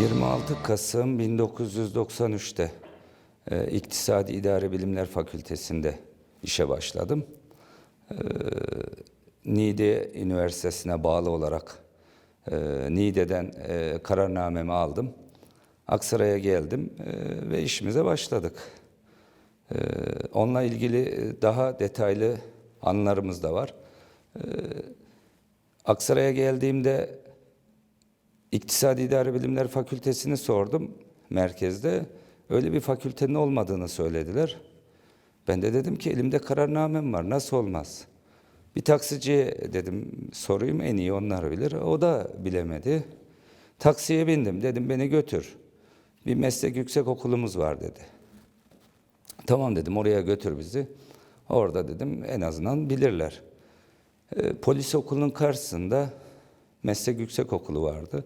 26 Kasım 1993'te e, İktisadi İdari Bilimler Fakültesi'nde işe başladım. E, Niğde Üniversitesi'ne bağlı olarak e, Niğde'den e, kararnamemi aldım. Aksaray'a geldim e, ve işimize başladık. E, onunla ilgili daha detaylı anılarımız da var. E, Aksaray'a geldiğimde İktisadi İdari Bilimler Fakültesini sordum merkezde. Öyle bir fakültenin olmadığını söylediler. Ben de dedim ki elimde kararnamem var nasıl olmaz? Bir taksiciye dedim sorayım en iyi onlar bilir. O da bilemedi. Taksiye bindim dedim beni götür. Bir meslek yüksek okulumuz var dedi. Tamam dedim oraya götür bizi. Orada dedim en azından bilirler. E, polis okulunun karşısında meslek yüksek okulu vardı.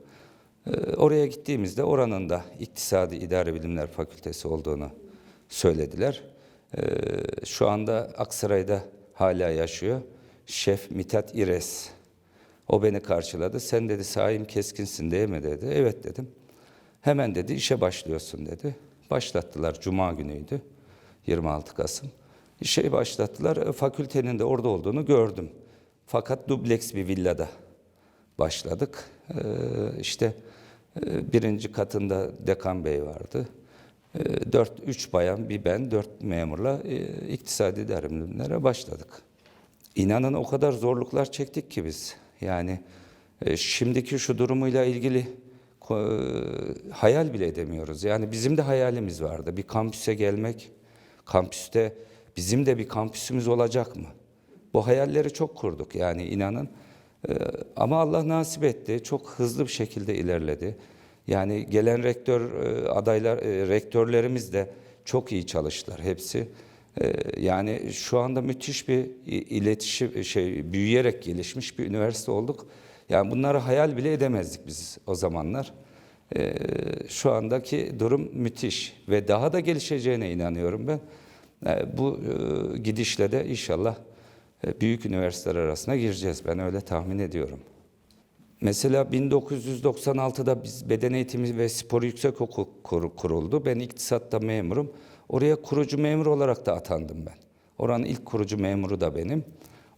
E, oraya gittiğimizde oranın da İktisadi İdari Bilimler Fakültesi olduğunu söylediler. E, şu anda Aksaray'da hala yaşıyor. Şef Mithat İres. O beni karşıladı. Sen dedi Saim Keskinsin değil mi dedi. Evet dedim. Hemen dedi işe başlıyorsun dedi. Başlattılar. Cuma günüydü. 26 Kasım. İşe başlattılar. Fakültenin de orada olduğunu gördüm. Fakat dubleks bir villada başladık. Ee, işte e, birinci katında dekan bey vardı. Ee, dört, üç bayan, bir ben, dört memurla e, iktisadi derimlere başladık. İnanın o kadar zorluklar çektik ki biz. Yani e, şimdiki şu durumuyla ilgili hayal bile edemiyoruz. Yani bizim de hayalimiz vardı. Bir kampüse gelmek, kampüste bizim de bir kampüsümüz olacak mı? Bu hayalleri çok kurduk yani inanın. Ee, ama Allah nasip etti. Çok hızlı bir şekilde ilerledi. Yani gelen rektör e, adaylar, e, rektörlerimiz de çok iyi çalıştılar hepsi. Ee, yani şu anda müthiş bir iletişim şey büyüyerek gelişmiş bir üniversite olduk. Yani bunları hayal bile edemezdik biz o zamanlar. Ee, şu andaki durum müthiş ve daha da gelişeceğine inanıyorum ben. Bu e, gidişle de inşallah büyük üniversiteler arasına gireceğiz. Ben öyle tahmin ediyorum. Mesela 1996'da biz beden eğitimi ve spor yüksek okul kur- kuruldu. Ben iktisatta memurum. Oraya kurucu memur olarak da atandım ben. Oranın ilk kurucu memuru da benim.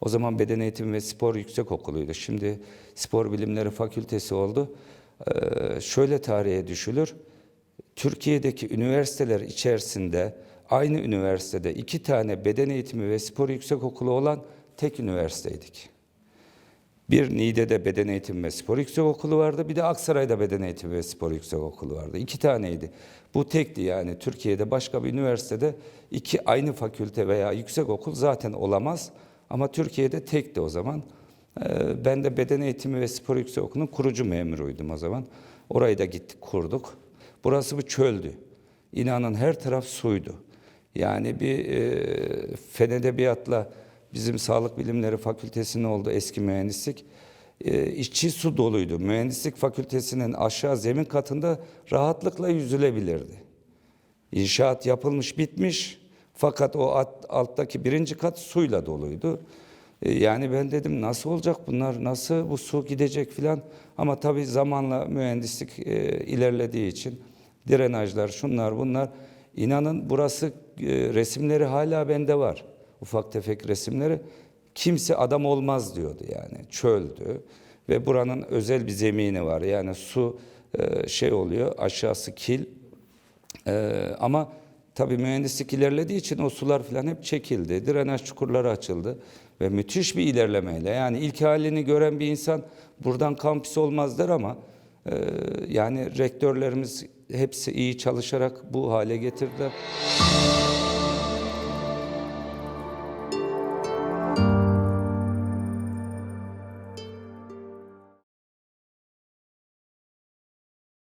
O zaman beden eğitimi ve spor yüksek okuluydu. Şimdi spor bilimleri fakültesi oldu. Ee, şöyle tarihe düşülür. Türkiye'deki üniversiteler içerisinde aynı üniversitede iki tane beden eğitimi ve spor yüksek okulu olan tek üniversiteydik. Bir Niğde'de Beden Eğitimi ve Spor Yüksek Okulu vardı. Bir de Aksaray'da Beden Eğitimi ve Spor Yüksek Okulu vardı. İki taneydi. Bu tekti yani Türkiye'de başka bir üniversitede iki aynı fakülte veya yüksek okul zaten olamaz. Ama Türkiye'de tekti o zaman. Ee, Ben de Beden Eğitimi ve Spor Yüksek Okulu'nun kurucu memuruydum o zaman. Orayı da gittik kurduk. Burası bir çöldü. İnanın her taraf suydu. Yani bir e, fen edebiyatla bizim Sağlık Bilimleri Fakültesi'nin olduğu eski mühendislik e, içi su doluydu. Mühendislik Fakültesi'nin aşağı zemin katında rahatlıkla yüzülebilirdi. İnşaat yapılmış bitmiş fakat o alt- alttaki birinci kat suyla doluydu. E, Yani ben dedim nasıl olacak bunlar nasıl bu su gidecek filan ama tabii zamanla mühendislik e, ilerlediği için drenajlar şunlar bunlar inanın burası e, resimleri hala bende var. Ufak tefek resimleri. Kimse adam olmaz diyordu yani. Çöldü. Ve buranın özel bir zemini var. Yani su e, şey oluyor aşağısı kil. Ee, ama tabii mühendislik ilerlediği için o sular falan hep çekildi. Drenaj çukurları açıldı. Ve müthiş bir ilerlemeyle yani ilk halini gören bir insan buradan kampüs olmaz der ama e, yani rektörlerimiz hepsi iyi çalışarak bu hale getirdiler.